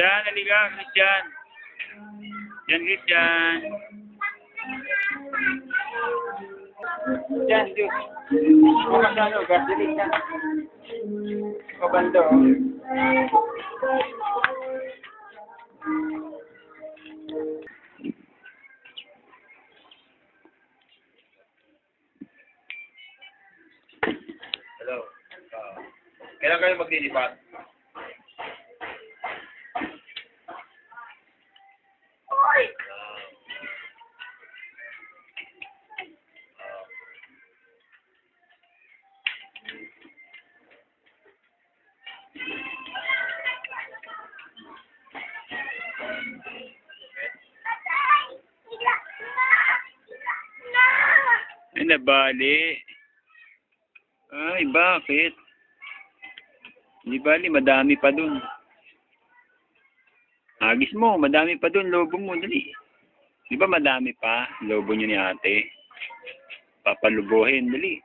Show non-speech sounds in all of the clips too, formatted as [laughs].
Christian, halika, Christian. Yan, Christian. Yan, Diyos. Bukas ano, gasoline ka. Pabando. Hello. Uh, kailan kayo maglilipat? Nabali. Ay, bakit? Hindi bali, madami pa dun. Agis mo, madami pa dun, lobo mo, dali. Di ba madami pa, lobo niyo ni ate? Papalubuhin, dali.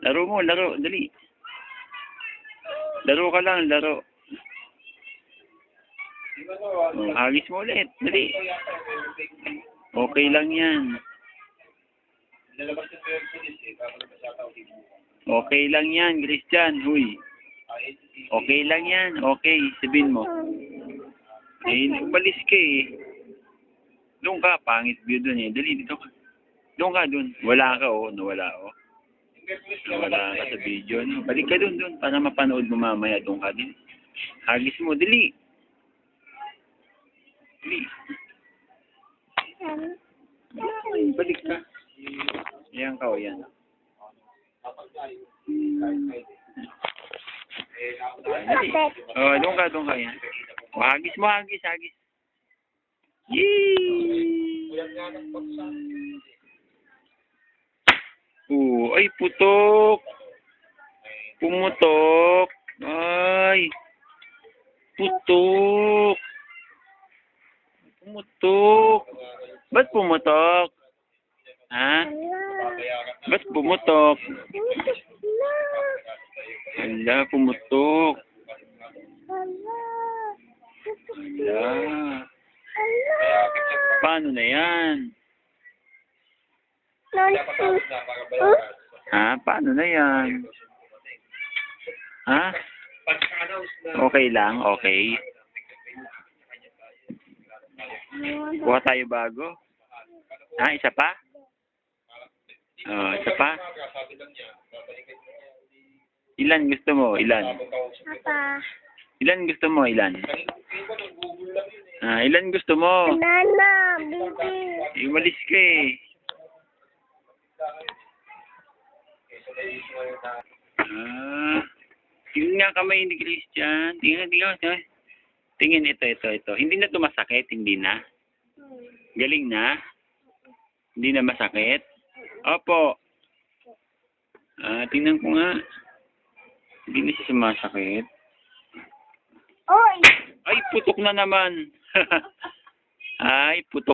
Laro mo, laro, dali. Laro ka lang, laro. Oh, hagis mo ulit, dali. Okay lang yan. Lalabas yung yung pulis eh, papalabas yata ako dito. Okay lang yan, Christian. Huy. Ay, Okay lang yan. Okay, sabihin mo. Eh, umalis ka eh. Doon ka, pangit view doon eh. Dali, dito ka. Doon ka doon. Wala ka oh, nawala oh. Nawala ka sa video. No? Balik ka doon doon para mapanood mo mamaya. Doon ka din. Hagis mo, dali. Dali. Ay, balik ka. Yan ka oh, yan. Oh, doon ka, doon ka yan. Oh, hagis mo, hagis, hagis. Yee! Oo, ay putok. Pumutok. Ay. Putok. Pumutok. Ba't pumutok? Ha? Ba't pumutok? Ala, pumutok. Ala. Paano na yan? Ha? Paano na yan? Ha? Okay lang, okay. Kuha tayo bago. Ha? Isa pa? Oh, isa pa? Ilan gusto mo? Ilan? Papa. Ilan gusto mo? Ilan? Ah, ilan gusto mo? Nana, baby. Umalis ka eh. Ah, yun nga kamay ni Christian. Tingnan, tingnan, tingnan. Tingin, ito, ito, ito. Hindi na tumasakit, hindi na. Galing na. Hindi na masakit. Opo. Ah, tingnan ko nga. Hindi na siya sumasakit. Oy! Ay, putok na naman. [laughs] Ay, putok.